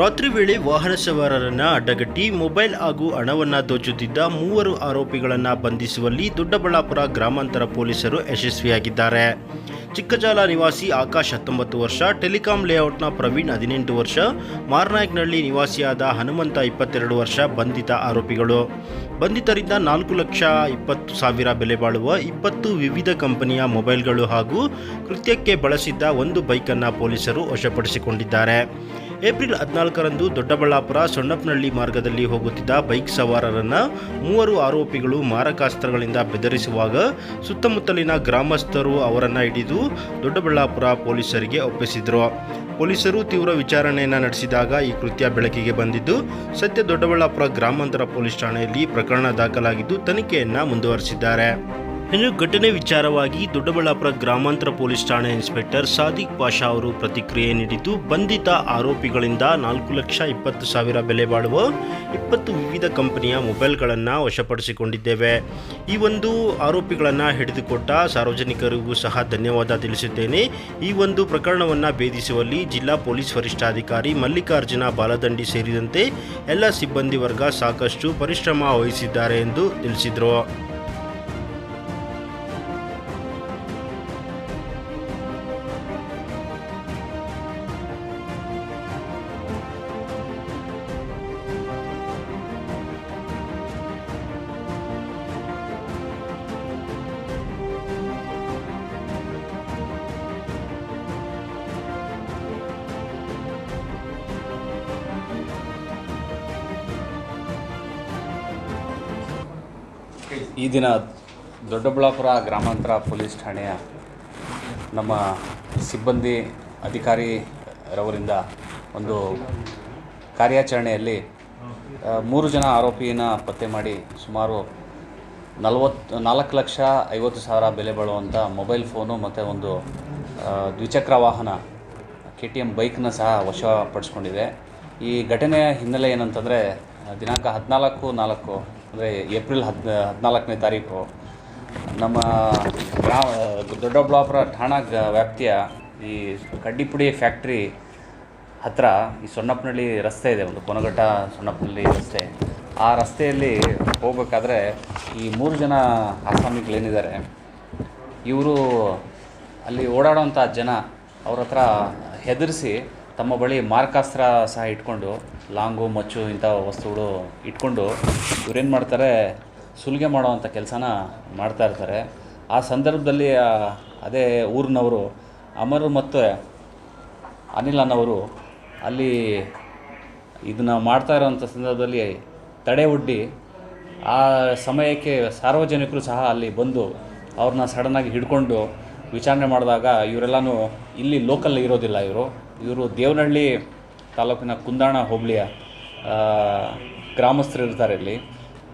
ರಾತ್ರಿ ವೇಳೆ ವಾಹನ ಸವಾರರನ್ನ ಅಡ್ಡಗಟ್ಟಿ, ಮೊಬೈಲ್ ಹಾಗೂ ಹಣವನ್ನ ದೋಚುತ್ತಿದ್ದ ಮೂವರು ಆರೋಪಿಗಳನ್ನು ಬಂಧಿಸುವಲ್ಲಿ ದೊಡ್ಡಬಳ್ಳಾಪುರ ಗ್ರಾಮಾಂತರ ಪೊಲೀಸರು ಯಶಸ್ವಿಯಾಗಿದ್ದಾರೆ. ಚಿಕ್ಕಜಾಲ ನಿವಾಸಿ ಆಕಾಶ್ ಹತ್ತೊಂಬತ್ತು ವರ್ಷ, ಟೆಲಿಕಾಂ ಲೇಔಟ್ನ ಪ್ರವೀಣ್ ಹದಿನೆಂಟು ವರ್ಷ ಮಾರ್ನಾಯ್ಕ್ನಳ್ಳಿ ನಿವಾಸಿಯಾದ ಹನುಮಂತ ಇಪ್ಪತ್ತೆರಡು ವರ್ಷ ಬಂಧಿತ ಆರೋಪಿಗಳು. ಬಂಧಿತರಿಂದ ನಾಲ್ಕು ಲಕ್ಷ ಇಪ್ಪತ್ತು ಸಾವಿರ ಬೆಲೆ ಬಾಳುವ ಇಪ್ಪತ್ತು ವಿವಿಧ ಕಂಪನಿಯ ಮೊಬೈಲ್ಗಳು ಹಾಗೂ ಕೃತ್ಯಕ್ಕೆ ಬಳಸಿದ್ದ ಒಂದು ಬೈಕನ್ನು ಪೊಲೀಸರು ವಶಪಡಿಸಿಕೊಂಡಿದ್ದಾರೆ. ಏಪ್ರಿಲ್ ಹದಿನಾಲ್ಕರಂದು ದೊಡ್ಡಬಳ್ಳಾಪುರ ಸೊಣ್ಣಪ್ಪನಹಳ್ಳಿ ಮಾರ್ಗದಲ್ಲಿ ಹೋಗುತ್ತಿದ್ದ ಬೈಕ್ ಸವಾರರನ್ನ ಮೂವರು ಆರೋಪಿಗಳು ಮಾರಕಾಸ್ತ್ರಗಳಿಂದ ಬೆದರಿಸುವಾಗ ಸುತ್ತಮುತ್ತಲಿನ ಗ್ರಾಮಸ್ಥರು ಅವರನ್ನು ಹಿಡಿದು ದೊಡ್ಡಬಳ್ಳಾಪುರ ಪೊಲೀಸರಿಗೆ ಒಪ್ಪಿಸಿದರು. ಪೊಲೀಸರು ತೀವ್ರ ವಿಚಾರಣೆಯನ್ನು ನಡೆಸಿದಾಗ ಈ ಕೃತ್ಯ ಬೆಳಕಿಗೆ ಬಂದಿದ್ದು, ಸದ್ಯ ದೊಡ್ಡಬಳ್ಳಾಪುರ ಗ್ರಾಮಾಂತರ ಪೊಲೀಸ್ ಠಾಣೆಯಲ್ಲಿ ಪ್ರಕರಣ ದಾಖಲಾಗಿದ್ದು, ತನಿಖೆಯನ್ನ ಮುಂದುವರೆಸಿದ್ದಾರೆ. ಇನ್ನು ಘಟನೆ ವಿಚಾರವಾಗಿ ದೊಡ್ಡಬಳ್ಳಾಪುರ ಗ್ರಾಮಾಂತರ ಪೊಲೀಸ್ ಠಾಣೆ ಇನ್ಸ್ಪೆಕ್ಟರ್ ಸಾದಿಕ್ ಪಾಷಾ ಅವರು ಪ್ರತಿಕ್ರಿಯೆ ನೀಡಿದ್ದು, ಬಂಧಿತ ಆರೋಪಿಗಳಿಂದ ನಾಲ್ಕು ಲಕ್ಷ ಇಪ್ಪತ್ತು ಸಾವಿರ ಬೆಲೆ ಬಾಳುವ ಇಪ್ಪತ್ತು ವಿವಿಧ ಕಂಪನಿಯ ಮೊಬೈಲ್ಗಳನ್ನು ವಶಪಡಿಸಿಕೊಂಡಿದ್ದೇವೆ. ಈ ಒಂದು ಆರೋಪಿಗಳನ್ನು ಹಿಡಿದುಕೊಟ್ಟ ಸಾರ್ವಜನಿಕರಿಗೂ ಸಹ ಧನ್ಯವಾದ ತಿಳಿಸುತ್ತೇನೆ. ಈ ಒಂದು ಪ್ರಕರಣವನ್ನು ಭೇದಿಸುವಲ್ಲಿ ಜಿಲ್ಲಾ ಪೊಲೀಸ್ ವರಿಷ್ಠಾಧಿಕಾರಿ ಮಲ್ಲಿಕಾರ್ಜುನ ಬಾಲದಂಡಿ ಸೇರಿದಂತೆ ಎಲ್ಲ ಸಿಬ್ಬಂದಿ ವರ್ಗ ಸಾಕಷ್ಟು ಪರಿಶ್ರಮ ವಹಿಸಿದ್ದಾರೆ ಎಂದು ತಿಳಿಸಿದರು. ಈ ದಿನ ದೊಡ್ಡಬಳ್ಳಾಪುರ ಗ್ರಾಮಾಂತರ ಪೊಲೀಸ್ ಠಾಣೆಯ ನಮ್ಮ ಸಿಬ್ಬಂದಿ ಅಧಿಕಾರಿರವರಿಂದ ಒಂದು ಕಾರ್ಯಾಚರಣೆಯಲ್ಲಿ ಮೂರು ಜನ ಆರೋಪಿಯನ್ನು ಪತ್ತೆ ಮಾಡಿ ಸುಮಾರು ನಲವತ್ತು ನಾಲ್ಕು ಲಕ್ಷ ಐವತ್ತು ಸಾವಿರ ಬೆಲೆ ಬಾಳುವಂಥ ಮೊಬೈಲ್ ಫೋನು ಮತ್ತು ಒಂದು ದ್ವಿಚಕ್ರ ವಾಹನ ಕೆ ಟಿ ಎಂ ಬೈಕ್ನ ಸಹ ವಶಪಡಿಸ್ಕೊಂಡಿದೆ. ಈ ಘಟನೆಯ ಹಿನ್ನೆಲೆ ಏನಂತಂದರೆ, ದಿನಾಂಕ ಹದಿನಾಲ್ಕು ನಾಲ್ಕು ಅಂದರೆ ಏಪ್ರಿಲ್ ಹದ್, ಹದಿನಾಲ್ಕನೇ ತಾರೀಕು ನಮ್ಮ ಗ್ರಾಮ, ದೊಡ್ಡಬಳ್ಳಾಪುರ ಠಾಣಾ ಗ- ವ್ಯಾಪ್ತಿಯ ಈ ಕಡ್ಡಿಪುಡಿ ಫ್ಯಾಕ್ಟ್ರಿ ಹತ್ತಿರ ಈ ಸೊನ್ನಪ್ಪನಹಳ್ಳಿ ರಸ್ತೆ ಇದೆ, ಒಂದು ಕೊನಗಟ್ಟ ಸೊನ್ನಪ್ಪನಹಳ್ಳಿ ರಸ್ತೆ. ಆ ರಸ್ತೆಯಲ್ಲಿ ಹೋಗಬೇಕಾದ್ರೆ ಈ ಮೂರು ಜನ ಆಸಾಮಿಗಳೇನಿದ್ದಾರೆ, ಇವರು ಅಲ್ಲಿ ಓಡಾಡೋಂಥ ಜನ ಅವ್ರ ಹತ್ರ ಹೆದರಿಸಿ ತಮ್ಮ ಬಳಿ ಮಾರಕಾಸ್ತ್ರ ಸಹ ಇಟ್ಕೊಂಡು, ಲಾಂಗು, ಮಚ್ಚು ಇಂಥ ವಸ್ತುಗಳು ಇಟ್ಕೊಂಡು ಇವ್ರೇನು ಮಾಡ್ತಾರೆ, ಸುಲಿಗೆ ಮಾಡೋವಂಥ ಕೆಲಸನ ಮಾಡ್ತಾ ಇರ್ತಾರೆ. ಆ ಸಂದರ್ಭದಲ್ಲಿ ಅದೇ ಊರಿನವರು ಅಮರ್ ಮತ್ತು ಅನಿಲ್ ಅನ್ನೋರು ಅಲ್ಲಿ ಇದನ್ನು ಮಾಡ್ತಾ ಇರೋವಂಥ ಸಂದರ್ಭದಲ್ಲಿ ತಡೆ ಒಡ್ಡಿ, ಆ ಸಮಯಕ್ಕೆ ಸಾರ್ವಜನಿಕರು ಸಹ ಅಲ್ಲಿ ಬಂದು ಅವ್ರನ್ನ ಸಡನ್ನಾಗಿ ಹಿಡ್ಕೊಂಡು ವಿಚಾರಣೆ ಮಾಡಿದಾಗ ಇವರೆಲ್ಲನೂ ಇಲ್ಲಿ ಲೋಕಲ್ ಇರೋದಿಲ್ಲ ಇವರು. ಇವರು ದೇವನಹಳ್ಳಿ ತಾಲೂಕಿನ ಕುಂದಾಣ ಹೋಬಳಿಯ ಗ್ರಾಮಸ್ಥರು ಇರ್ತಾರೆ ಇಲ್ಲಿ.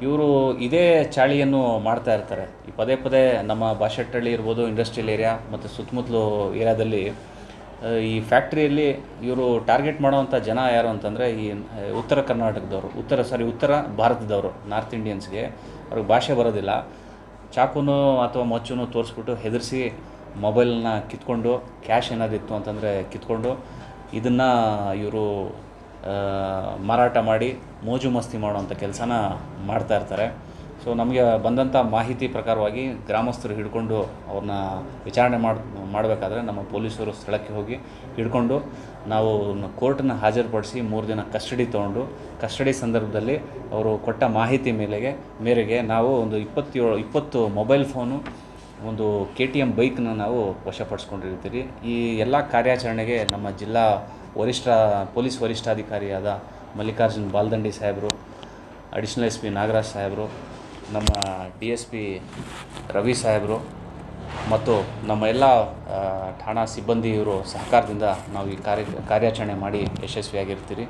ಇವರು ಇದೇ ಚಾಳಿಯನ್ನು ಮಾಡ್ತಾ ಇರ್ತಾರೆ. ಈ ಪದೇ ಪದೇ ನಮ್ಮ ಬಾಶೆಟ್ಟಹಳ್ಳಿ ಇರ್ಬೋದು ಇಂಡಸ್ಟ್ರಿಯಲ್ ಏರಿಯಾ ಮತ್ತು ಸುತ್ತಮುತ್ತಲು ಏರಿಯಾದಲ್ಲಿ ಈ ಫ್ಯಾಕ್ಟ್ರಿಯಲ್ಲಿ ಇವರು ಟಾರ್ಗೆಟ್ ಮಾಡೋವಂಥ ಜನ ಯಾರು ಅಂತಂದರೆ ಈ ಉತ್ತರ ಕರ್ನಾಟಕದವರು. ಉತ್ತರ ಸಾರಿ ಉತ್ತರ ಭಾರತದವರು ನಾರ್ತ್ ಇಂಡಿಯನ್ಸ್ಗೆ ಅವ್ರಿಗೆ ಭಾಷೆ ಬರೋದಿಲ್ಲ. ಚಾಕುನೂ ಅಥವಾ ಮೊಚ್ಚುನೂ ತೋರಿಸ್ಬಿಟ್ಟು ಹೆದರಿಸಿ ಮೊಬೈಲ್ನ ಕಿತ್ಕೊಂಡು ಕ್ಯಾಶ್ ಏನಾದಿತ್ತು ಅಂತಂದರೆ ಕಿತ್ಕೊಂಡು ಇದನ್ನು ಇವರು ಮಾರಾಟ ಮಾಡಿ ಮೋಜು ಮಸ್ತಿ ಮಾಡುವಂಥ ಕೆಲಸನ ಮಾಡ್ತಾ ಇರ್ತಾರೆ. ಸೊ, ನಮಗೆ ಬಂದಂಥ ಮಾಹಿತಿ ಪ್ರಕಾರವಾಗಿ ಗ್ರಾಮಸ್ಥರು ಹಿಡ್ಕೊಂಡು ಅವ್ರನ್ನ ವಿಚಾರಣೆ ಮಾಡಿ, ಮಾಡಬೇಕಾದ್ರೆ ನಮ್ಮ ಪೊಲೀಸರು ಸ್ಥಳಕ್ಕೆ ಹೋಗಿ ಹಿಡ್ಕೊಂಡು ನಾವು ಕೋರ್ಟನ್ನ ಹಾಜರುಪಡಿಸಿ ಮೂರು ದಿನ ಕಸ್ಟಡಿ ತೊಗೊಂಡು, ಕಸ್ಟಡಿ ಸಂದರ್ಭದಲ್ಲಿ ಅವರು ಕೊಟ್ಟ ಮಾಹಿತಿ ಮೇಲೆಗೆ, ಮೇರೆಗೆ ನಾವು ಒಂದು ಇಪ್ಪತ್ತೇಳು, ಇಪ್ಪತ್ತು ಮೊಬೈಲ್ ಫೋನು ಒಂದು ಕೆ ಟಿ ಎಂ ಬೈಕ್ನ ನಾವು ವಶಪಡಿಸ್ಕೊಂಡಿರ್ತೀರಿ. ಈ ಎಲ್ಲ ಕಾರ್ಯಾಚರಣೆಗೆ ನಮ್ಮ ಜಿಲ್ಲಾ ವರಿಷ್ಠ, ಪೊಲೀಸ್ ವರಿಷ್ಠಾಧಿಕಾರಿಯಾದ ಮಲ್ಲಿಕಾರ್ಜುನ್ ಬಾಲ್ದಂಡಿ ಸಾಹೇಬರು ಅಡಿಷನಲ್ ಎಸ್ ಪಿ ನಾಗರಾಜ್ ಸಾಹೇಬರು, ನಮ್ಮ ಡಿ ಎಸ್ ಪಿ ರವಿ ಸಾಹೇಬರು ಮತ್ತು ನಮ್ಮ ಎಲ್ಲ ಠಾಣಾ ಸಿಬ್ಬಂದಿಯವರು ಸಹಕಾರದಿಂದ ನಾವು ಈ ಕಾರ್ಯ, ಕಾರ್ಯಾಚರಣೆ ಮಾಡಿ ಯಶಸ್ವಿಯಾಗಿರ್ತೀರಿ.